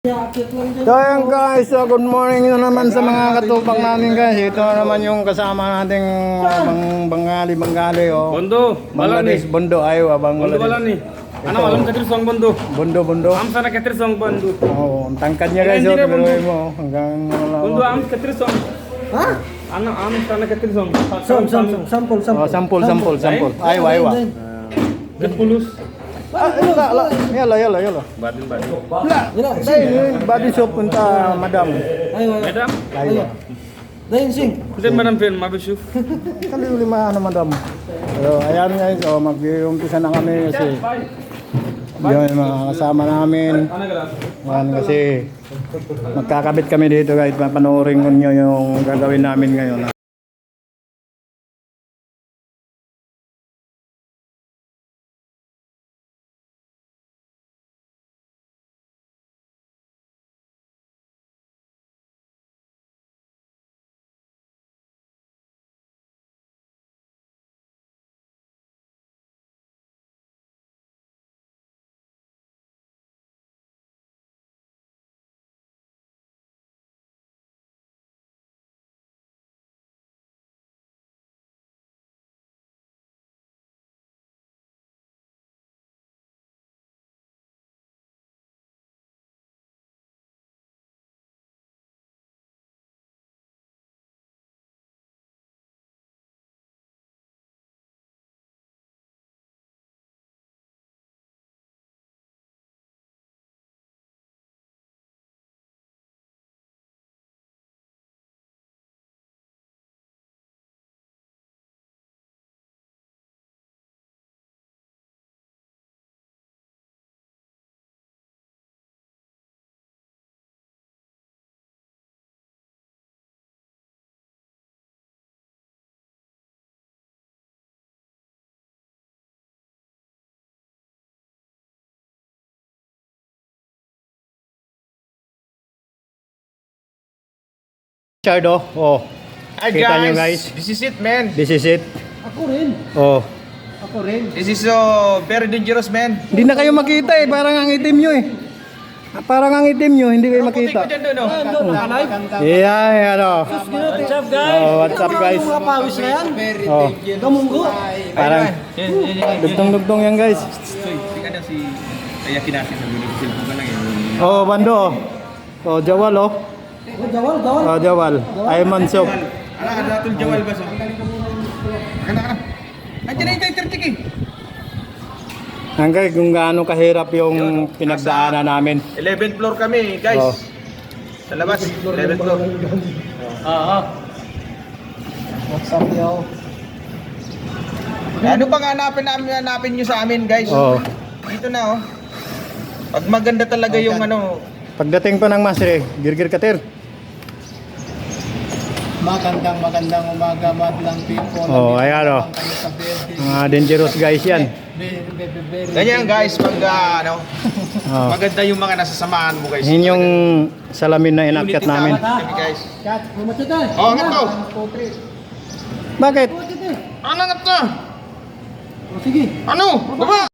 So yun guys, so good morning na naman sa mga katupang namin guys. Ito na naman yung kasama nating bang Bangali Bangali oh. Bondo, Bangladesh, Bondo ayo abang Bondo Balani. Ano alam ka song Bondo? Bondo Bondo. Am sana ka song Bondo. Oh, ang tangkad niya guys, oh, tuloy. Bondo oh. am ka song. Ha? Ano am sana ka song? Song song song sample sample. Oh, sample sample sample. Ayo ayo. Gapulus. Ah, yala, yala, yala, yala, yala. Badin, badin. Wala, dahil badin shop punta madam. Madam? Layo. Dahil sing. Hindi madam film, mabisyo. Kali lima na madam. Pero ayan guys, oh, mag-umpisa na kami kasi yun, mga kasama namin. Yan kasi magkakabit kami dito guys. Papanoorin ko nyo yung gagawin namin ngayon. Chardo, oh. Hi Kita guys. nyo, guys. this is it man. This is it. Ako rin. Oh. Ako rin. This is so very dangerous man. Hindi na kayo makita eh. Parang ang itim nyo eh. Ah, Parang ang itim nyo, hindi kayo makita. Putik ko dyan doon, oh. Yeah, yeah, oh. What's up, Oh, what's up guys? Mga pawis na yan. Oh, Kamunggo. parang dugtong-dugtong yan guys. Tika daw si Ayakin natin sa mga cellphone ka lang yun. Oh, bando oh. Oh, jawal oh. Oh, Jawal, jawal. Oh, jawal. Ayman soap. Ala, ada atul jawal ba so? Kana kana. Andiyan na yung 30 eh. Hanggang kung gaano kahirap yung pinagdaanan namin. 11th floor kami guys. Oh. Sa labas, 11th floor. Oo What's up, yo? Ano bang hanapin namin hanapin nyo sa amin guys? Oh. Dito na oh. Pag maganda talaga yung ano, Pagdating pa ng masre, girgir katir. Magandang magandang umaga madlang people. Oh, ayan oh. BLT. Mga dangerous guys yan. Very, very, very. ganyan guys pag ah, ano, Oh. maganda yung mga nasasamahan mo guys. Yun yung salamin na inakyat namin. kami, guys. Kat, lumatid eh. Oh, angat to. Bakit? Eh. Ano angat to? Oh, sige. Ano? Baba!